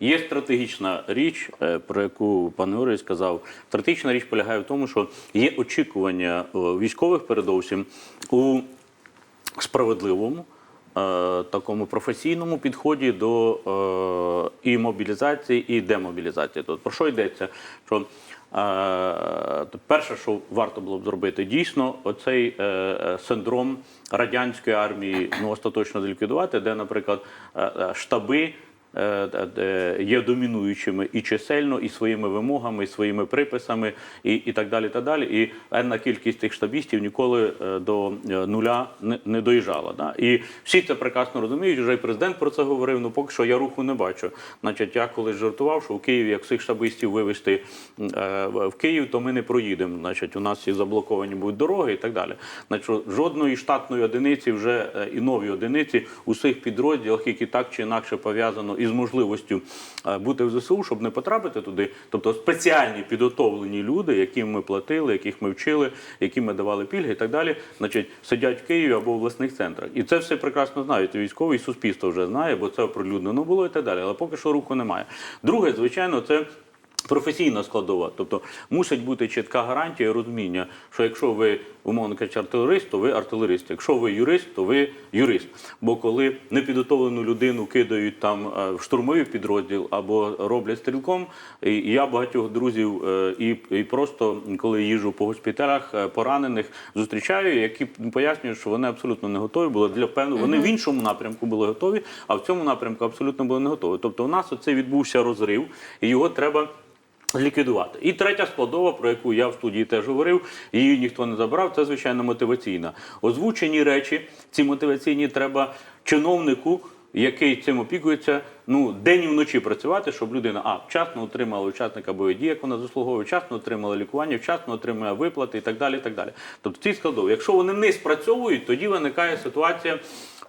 Є стратегічна річ, е, про яку пан Юрій сказав. Стратегічна річ полягає в тому, що є очікування е, військових, передовсім у справедливому. е, Такому професійному підході до е, і мобілізації, і демобілізації. Тобто про що йдеться? Що е, перше, що варто було б зробити, дійсно, оцей е, синдром радянської армії ну остаточно зліквідувати, де, наприклад, е, штаби. Е, е, е, Є домінуючими і чисельно, і своїми вимогами, і своїми приписами, і, і так далі. так далі. І енна кількість тих штабістів ніколи до нуля не, не доїжджала. Да? І всі це прекрасно розуміють. Вже і президент про це говорив. Ну поки що я руху не бачу. Значить, я колись жартував, що в Києві, як всіх штабистів вивезти в Київ, то ми не проїдемо. Значить, у нас всі заблоковані будуть дороги і так далі. Значить, жодної штатної одиниці вже і нові одиниці у всіх підрозділах, які так чи інакше пов'язано із можливістю е, бути в ЗСУ, щоб не потрапити туди. Тобто спеціальні підготовлені люди, яким ми платили, яких ми вчили, яким ми давали пільги і так далі, значить, сидять в Києві або в обласних центрах. І це все прекрасно знають. Військовий суспільство вже знає, бо це оприлюднено було і так далі. Але поки що руху немає. Друге, звичайно, це. Професійна складова, тобто мусить бути чітка гарантія і розуміння, що якщо ви, умовно кажучи, артилерист, то ви артилерист. Якщо ви юрист, то ви юрист. Бо коли непідготовлену людину кидають там е, в штурмовий підрозділ або роблять стрілком, і я багатьох друзів е, і, і просто коли їжджу по госпіталях е, поранених, зустрічаю, які пояснюють, що вони абсолютно не готові були для певного. Вони в іншому напрямку були готові, а в цьому напрямку абсолютно були не готові. Тобто, у нас оце відбувся розрив, і його треба. Ліквідувати. І третя складова, про яку я в студії теж говорив, її ніхто не забрав, це звичайно мотиваційна. Озвучені речі, ці мотиваційні треба чиновнику, який цим опікується, ну день і вночі працювати, щоб людина а вчасно отримала учасника бойових дій, як вона заслуговує, вчасно отримала лікування, вчасно отримує виплати і так далі. І так далі. Тобто ці складові. Якщо вони не спрацьовують, тоді виникає ситуація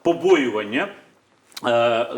побоювання е,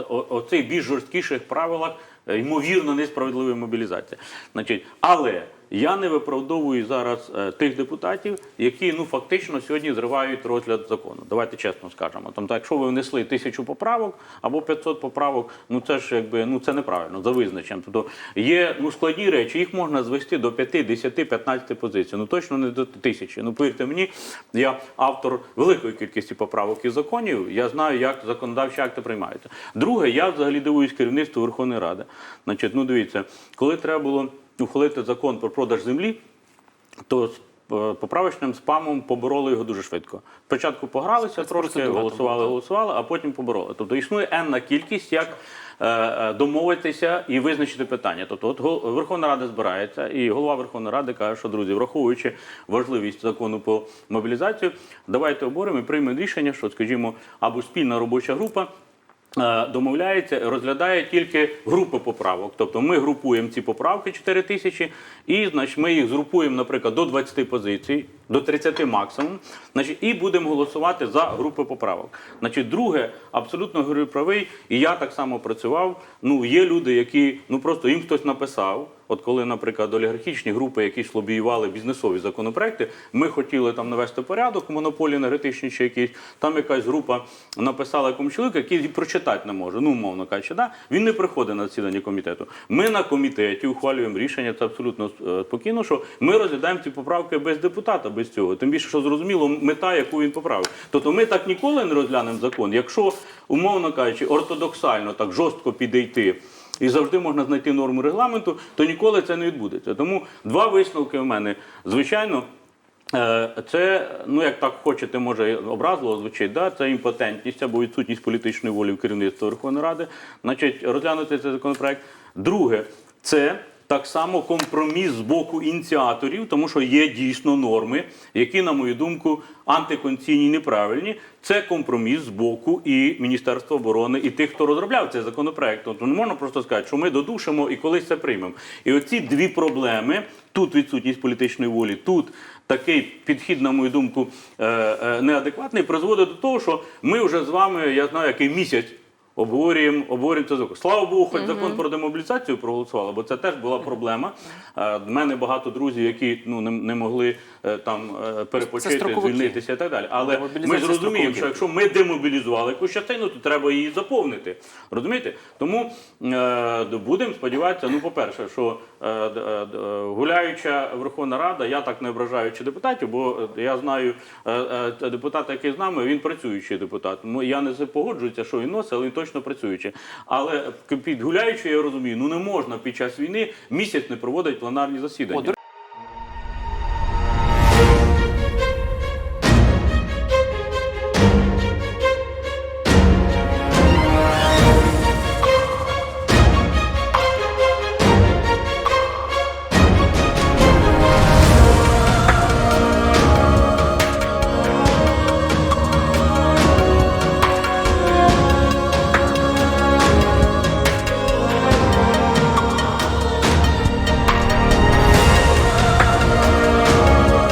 о- оцих більш жорсткіших правилах е, ймовірно несправедливої мобілізації. Значить, але я не виправдовую зараз е, тих депутатів, які ну фактично сьогодні зривають розгляд закону. Давайте чесно скажемо. Тобто, якщо ви внесли тисячу поправок або 500 поправок, ну це ж якби ну це неправильно за визначенням. Тобто є ну складні речі, їх можна звести до 5, 10, 15 позицій. Ну точно не до тисячі. Ну повірте мені, я автор великої кількості поправок і законів. Я знаю, як законодавчі акти приймаються. Друге, я взагалі дивуюсь керівництву Верховної Ради. Значить, ну дивіться, коли треба було ухвалити закон про продаж землі, то з е, поправочним спамом побороли його дуже швидко. Спочатку погралися трошки, голосували, голосували, а потім побороли. Тобто існує енна кількість, як е, е, домовитися і визначити питання. Тобто, от Верховна Рада збирається, і голова Верховної Ради каже, що друзі, враховуючи важливість закону по мобілізацію, давайте оборемо і приймемо рішення, що, скажімо, або спільна робоча група. Е, Домовляється, розглядає тільки групи поправок. Тобто ми групуємо ці поправки 4 тисячі, і значить, ми їх згрупуємо, наприклад, до 20 позицій, до 30 максимум, значить, і будемо голосувати за групи поправок. Значить, друге, абсолютно говорю правий, і я так само працював. Ну, є люди, які ну просто їм хтось написав. От коли, наприклад, олігархічні групи, які ж лобіювали бізнесові законопроекти, ми хотіли там навести порядок, монополії енергетичні чи якісь. Там якась група написала якомусь чоловіку, який прочитати не може. Ну, умовно кажучи, да? він не приходить на засідання комітету. Ми на комітеті ухвалюємо рішення, це абсолютно е, спокійно, що ми розглядаємо ці поправки без депутата, без цього. Тим більше, що зрозуміло, мета, яку він поправив. Тобто ми так ніколи не розглянемо закон. Якщо, умовно кажучи, ортодоксально так жорстко підійти і завжди можна знайти норму регламенту, то ніколи це не відбудеться. Тому два висновки в мене. Звичайно, е, це, ну як так хочете, може образливо звучить, да? це імпотентність або відсутність політичної волі в керівництва Верховної Ради. Значить, розглянути цей законопроект. Друге, це. Так само компроміс з боку ініціаторів, тому що є дійсно норми, які, на мою думку, антиконституційні і неправильні. Це компроміс з боку і Міністерства оборони, і тих, хто розробляв цей законопроект. Тобто не можна просто сказати, що ми додушимо і колись це приймемо. І оці дві проблеми: тут відсутність політичної волі, тут такий підхід, на мою думку, е, е, неадекватний, призводить до того, що ми вже з вами, я знаю, який місяць Обговорюємо, обговорюємо цей закон. Слава Богу, хоч закон про демобілізацію проголосували, бо це теж була проблема. В мене багато друзів, які ну не, не могли е, там е, перепочити, звільнитися і так далі. Але ми зрозуміємо, що якщо ми демобілізували якусь частину, то треба її заповнити. Розумієте? Тому е, будемо сподіватися, ну, по-перше, що е, е, гуляюча Верховна Рада, я так не ображаючи депутатів, бо я знаю е, е, депутата, який з нами, він працюючий депутат. Я не погоджуюся, що він носить, але він точно працюючи. Але під гуляючою я розумію, ну не можна під час війни місяць не проводити пленарні засідання.